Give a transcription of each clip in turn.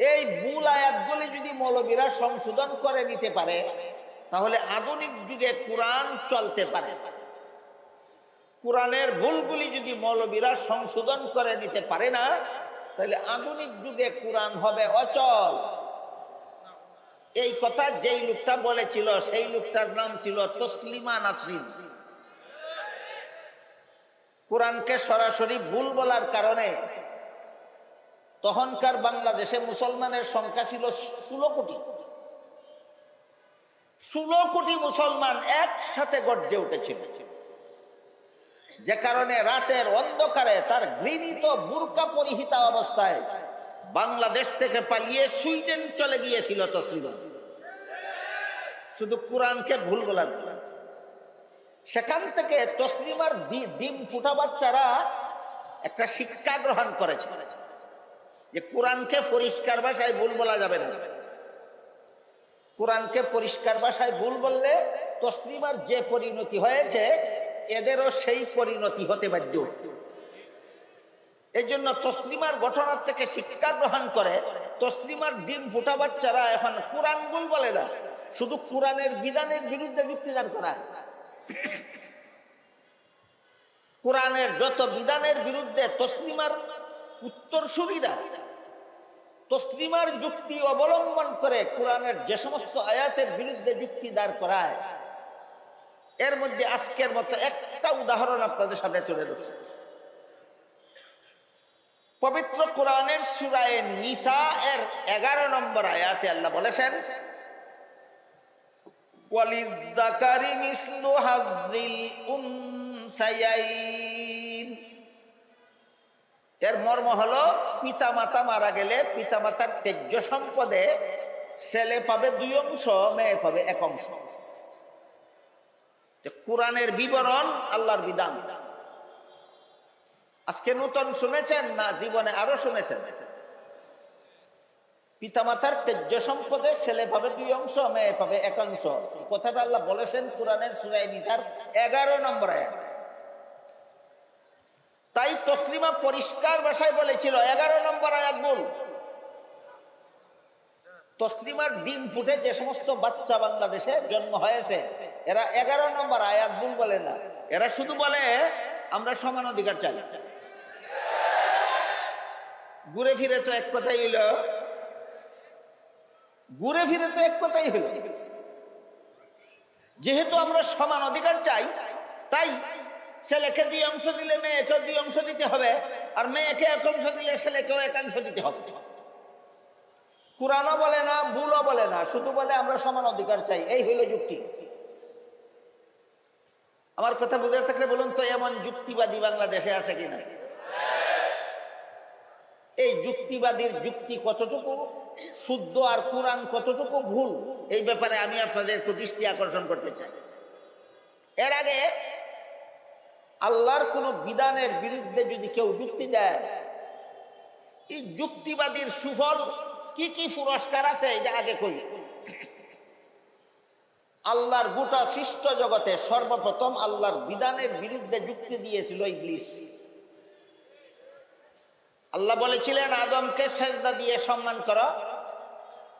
এই ভুল আয়াতগুলি যদি মৌলবীরা সংশোধন করে নিতে পারে, তাহলে আধুনিক যুগে কোরআন চলতে পারে। কোরআনের ভুলগুলি যদি মৌলবীরা সংশোধন করে নিতে পারে না, তাহলে আধুনিক যুগে কোরআন হবে অচল। এই কথা যেই লোকটা বলেছিল, সেই লোকটার নাম ছিল তসলিমা নাসরিন। কোরআনকে সরাসরি ভুল বলার কারণে তখনকার বাংলাদেশে মুসলমানের সংখ্যা ছিল ষোলো কোটি। ষোলো কোটি মুসলমান একসাথে গর্জে উঠেছিল। যে কারণে রাতের অন্ধকারে তার ঘৃণিত বুরকা পরিহিতা অবস্থায় বাংলাদেশ থেকে পালিয়ে সুইডেন চলে গিয়েছিল তসলিমা। শুধু কোরআনকে ভুল বলার। সেখান থেকে তসলিমার ডিম ফুটা বাচ্চারা একটা শিক্ষা গ্রহণ করেছে। যে কোরআনকে পরিষ্কার ভাষায় ভুল বলা যাবে না। কোরআনকে পরিষ্কার ভাষায় ভুল বললে তসলিমার যে পরিণতি হয়েছে, এদেরও সেই পরিণতি হতে বাধ্য। এই জন্য তসলিমার ঘটনার থেকে শিক্ষা গ্রহণ করে, তসলিমার ডিম ফুটা বাচ্চারা এখন কোরআন ভুল বলে না, শুধু কোরআনের বিধানের বিরুদ্ধে যুক্তিদান করায় কোরআনের যত বিধানের বিরুদ্ধে তসলিমার উত্তরসূরিরা তসলিমার যুক্তি অবলম্বন করে কোরআনের যে সমস্ত আয়াতের বিরুদ্ধে যুক্তি দাঁড় করায়, এর মধ্যে আজকের মতো একটা উদাহরণ আপনাদের সামনে তুলে ধরছে। পবিত্র কোরআনের সুরায় নিসা এর এগারো নম্বর আয়াতে আল্লাহ বলেছেন ওয়ালিজাকারি মিসলু হাজ্জিল উনসায়াইন। এর মর্ম হলো পিতা মাতা মারা গেলে পিতা মাতার তেজ্য সম্পদে ছেলে পাবে দুই অংশ, মেয়ে পাবে এক অংশ। কোরআনের বিবরণ আল্লাহর বিধান। আজকে নূতন শুনেছেন না জীবনে আরও শুনেছেন? পিতামাতার তেজ্য সম্পদে ছেলে পাবে দুই অংশ, মেয়ে পাবে এক অংশ। কথাটা আল্লাহ বলেছেন কোরআনের সুরাই নিসার এগারো নম্বর আয়াত। তাই তসলিমা পরিষ্কার ভাষায় বলেছিল, এগারো নম্বর আয়াত বল। তসলিমার ডিম ফুটে যে সমস্ত বাচ্চা বাংলাদেশে জন্ম হয়েছে, এরা এগারো নম্বর আয়াত ভুল বলে না। এরা শুধু বলে, আমরা সমান অধিকার চাই। ঘুরে ফিরে তো এক কথাই হইল ঘুরে ফিরে তো এক কথাই হইল যেহেতু আমরা সমান অধিকার চাই, তাই ছেলেকে দুই অংশ দিলে মেয়েকে দুই অংশ দিতে হবে, আর মেয়েকে এক অংশ দিলে ছেলেকেও এক অংশ দিতে হবে। কোরআনও বলে না, ভুলও বলে না, শুধু বলে আমরা সমান অধিকার চাই, এই হইল যুক্তি। আমার কথা বুঝে থাকলে বলুন তো, এমন যুক্তিবাদী বাংলাদেশে আছে কিনা? এই যুক্তিবাদীর যুক্তি কতটুকু শুদ্ধ আর কোরআন কতটুকু ভুল, এই ব্যাপারে আমি আপনাদের দৃষ্টি আকর্ষণ করতে চাই। এর আগে আল্লাহর কোন বিধানের বিরুদ্ধে যদি কেউ যুক্তি দেয়, এই যুক্তিবাদীর সুফল কি কি পুরস্কার আছে যে আগে কই। আল্লাহর গোটা সৃষ্ট জগতে সর্বপ্রথম আল্লাহর বিধানের বিরুদ্ধে যুক্তি দিয়েছিল ইবলিস। আল্লাহ বলেছিলেন, আদমকে সেজদা দিয়ে সম্মান করো।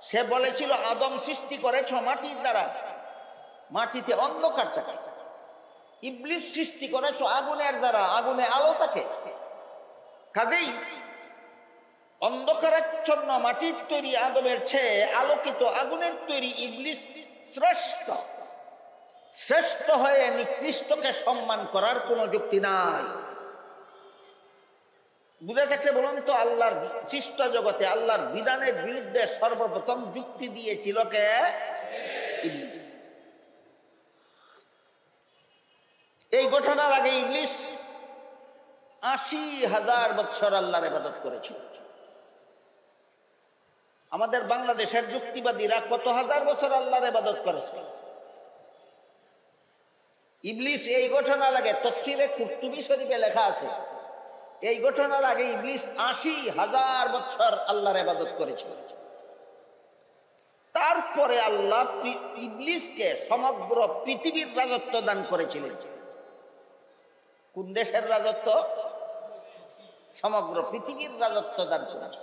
সে বলেছিল, আদম সৃষ্টি করেছ মাটির দ্বারা। মাটিতে অন্ধকার থাকে। ইবলিস সৃষ্টি করেছ আগুনের দ্বারা, আগুনে আলো থাকে কাজেই অন্ধকারাচ্ছন্ন মাটির তৈরি আদমের চেয়ে আলোকিত আগুনের তৈরি ইবলিস শ্রেষ্ঠ। শ্রেষ্ঠ হয়ে নিকৃষ্টকে সম্মান করার কোনো যুক্তি নাই। বুঝে থাকলে বলুন তো, আল্লাহর সৃষ্ট জগতে আল্লাহর বিধানের বিরুদ্ধে সর্বপ্রথম যুক্তি দিয়েছিল কে? ইবলিস এই ঘটনার আগে ইংলিশ আশি হাজার বছর আল্লাহর ইবাদত করেছিল। আমাদের বাংলাদেশের যুক্তিবাদীরা কত হাজার বছর আল্লাহর ইবাদত করেছে? ইবলিস এই ঘটনার আগে তফসিরে কুর্তুবি শরীফে লেখা আছে, এই ঘটনার আগে ইবলিস আশি হাজার বছর আল্লাহর ইবাদত করেছিল। তারপরে আল্লাহ ইবলিসকে সমগ্র পৃথিবীর রাজত্ব দান করেছিলেন। কোন দেশের রাজত্ব? সমগ্র পৃথিবীর রাজত্ব দান করেছে।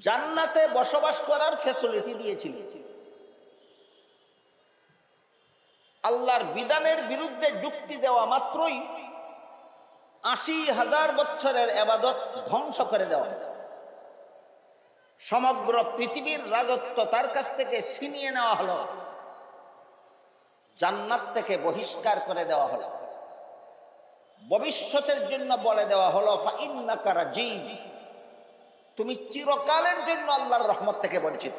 জান্নাতে বসবাস করার ফেসিলিটি দিয়েছিল আল্লাহর বিধানের বিরুদ্ধে যুক্তি দেওয়া মাত্রই আশি হাজার বছরের আবাদত ধ্বংস করে দেওয়া সমগ্র পৃথিবীর রাজত্ব তার কাছ থেকে ছিনিয়ে নেওয়া হলো। জান্নাত থেকে বহিষ্কার করে দেওয়া হলো। ভবিষ্যতের জন্য বলে দেওয়া হলো তুমি চিরকালের জন্য আল্লাহর রহমত থেকে বঞ্চিত।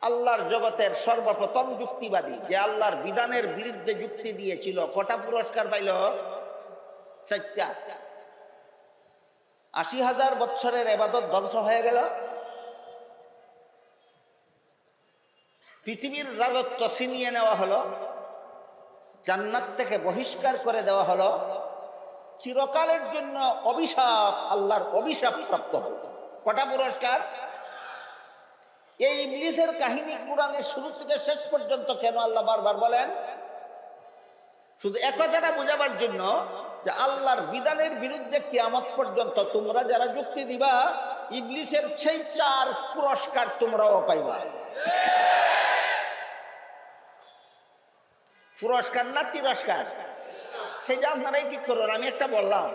আল্লাহর জগতের সর্বপ্রথম যুক্তিবাদী, যে আল্লাহর বিধানের বিরুদ্ধে যুক্তি দিয়েছিল, কটা পুরস্কার পাইল? চারটা। আশি হাজার বছরের এবাদত ধ্বংস হয়ে গেল। পৃথিবীর রাজত্ব ছিনিয়ে নেওয়া হলো। জান্নাত থেকে বহিষ্কার করে দেওয়া হলো। চিরকালের জন্য অভিশাপ, আল্লাহর অভিশাপ প্রাপ্ত হলো। কটা পুরস্কার? এই ইবলিসের কাহিনী কোরআনের শুরু থেকে শেষ পর্যন্ত কেন আল্লাহ বারবার বলেন? শুধু এক কথাটা বোঝাবার জন্য যে আল্লাহর বিধানের বিরুদ্ধে কিয়ামত পর্যন্ত তোমরা যারা যুক্তি দিবা, ইবলিসের সেই চার পুরস্কার তোমরাও পাইবা। পুরস্কার না তিরস্কার? সেটা আপনারাই ঠিক করুন আমি একটা বললাম।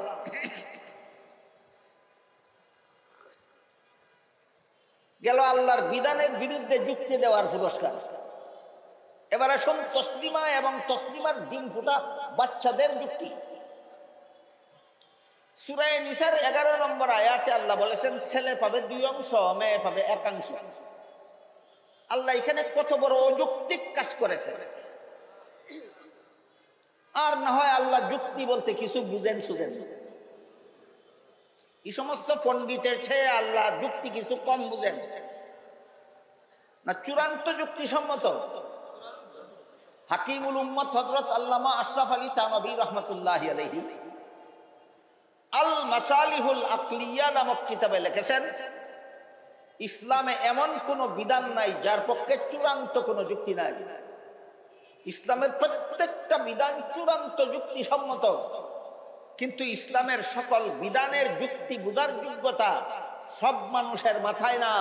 গেল আল্লাহর বিধানের বিরুদ্ধে যুক্তি দেওয়ার পুরস্কার। এবার আসুন তসলিমা এবং তসলিমার ডিম ফুটা বাচ্চাদের যুক্তি। সুরায় নিসার এগারো নম্বর আয়াতে আল্লাহ বলেছেন, ছেলে পাবে দুই অংশ, মেয়ে পাবে একাংশ আল্লাহ এখানে কত বড় অযৌক্তিক কাজ করেছে আর না হয় আল্লাহ যুক্তি বলতে কিছু বুঝেন, সুঝেন। এই সমস্ত পণ্ডিতের চেয়ে আল্লাহ যুক্তি কিছু কম বুঝেন। না, চূড়ান্ত যুক্তি সম্মত হাকিমুল উম্মত হজরত আল্লামা আশরাফ আলী তানবী রহমতুল্লাহ আলহি আল মাসালিহুল আকলিয়া নামক কিতাবে লিখেছেন, ইসলামে এমন কোনো বিধান নাই যার পক্ষে চূড়ান্ত কোনো যুক্তি নাই। ইসলামের প্রত্যেকটা বিধান চূড়ান্ত যুক্তি সম্মত কিন্তু ইসলামের সকল বিধানের যুক্তি বোঝার যোগ্যতা সব মানুষের মাথায় না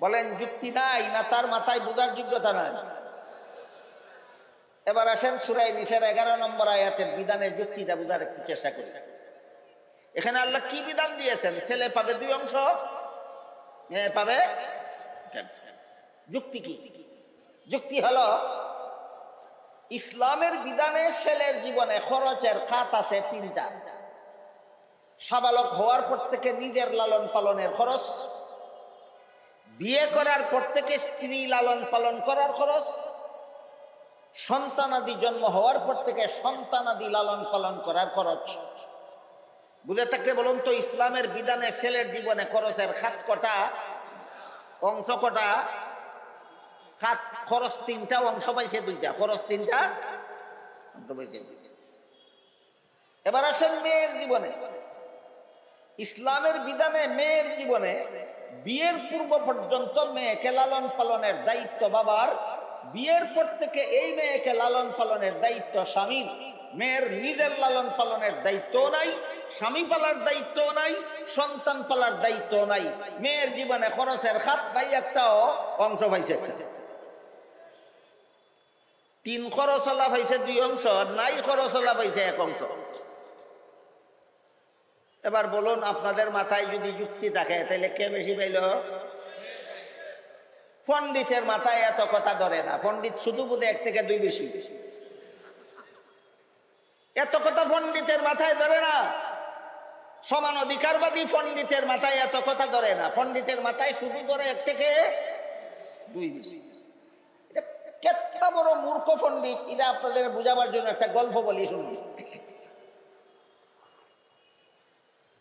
বলেন, যুক্তি নাই না তার মাথায় বোঝার যোগ্যতা নাই? এবার আসেন সুরাই নিসের এগারো নম্বর আয়াতের বিধানের যুক্তিটা বোঝার একটু চেষ্টা করি। এখানে আল্লাহ কি বিধান দিয়েছেন? ছেলে পাবে দুই অংশ, মেয়ে পাবে যুক্তি কি? যুক্তি হলো, ইসলামের বিধানে ছেলের জীবনে খরচের খাত আছে তিনটা। সাবালক হওয়ার পর থেকে নিজের লালন পালনের খরচ, বিয়ে করার পর থেকে স্ত্রী লালন পালন করার খরচ, সন্তানাদি জন্ম হওয়ার পর থেকে সন্তানাদি লালন পালন করার খরচ। বুঝে থাকলে বলুন তো, ইসলামের বিধানে ছেলের জীবনে খরচের খাত কটা, অংশ কটা? খাত খরচ তিনটা অংশ পাইছে দুইটা, খরচ তিনটা অংশ পাইছে। এবার আসেন মেয়ের জীবনে। ইসলামের বিধানে মেয়ের জীবনে বিয়ের পূর্ব পর্যন্ত মেয়েকে লালন পালনের দায়িত্ব বাবার, বিয়ের পর থেকে এই মেয়েকে লালন পালনের দায়িত্ব স্বামীর। মেয়ের নিজের লালন পালনের দায়িত্ব নাই, স্বামী পালার দায়িত্ব নাই, সন্তান পালার দায়িত্ব নাই। মেয়ের জীবনে খরচের খাত পাই একটাও অংশ পাইছে তিন খরচলা পাইছে দুই অংশ নাই খরচলা পাইছে এক অংশ। এবার বলুন, আপনাদের মাথায় যদি যুক্তি থাকে, তাহলে কে বেশি পাইল? পণ্ডিতের মাথায় এত কথা ধরে না। পণ্ডিত শুধু বোধে এক থেকে দুই বেশি। এত কথা পণ্ডিতের মাথায় ধরে না। সমান অধিকারবাদী পণ্ডিতের মাথায় এত কথা ধরে না। পণ্ডিতের মাথায় শুধু ধরে এক থেকে দুই বেশি। কেতটা বড় মূর্খ পণ্ডিত এটা আপনাদের বোঝাবার জন্য একটা গল্প বলি শুনুন।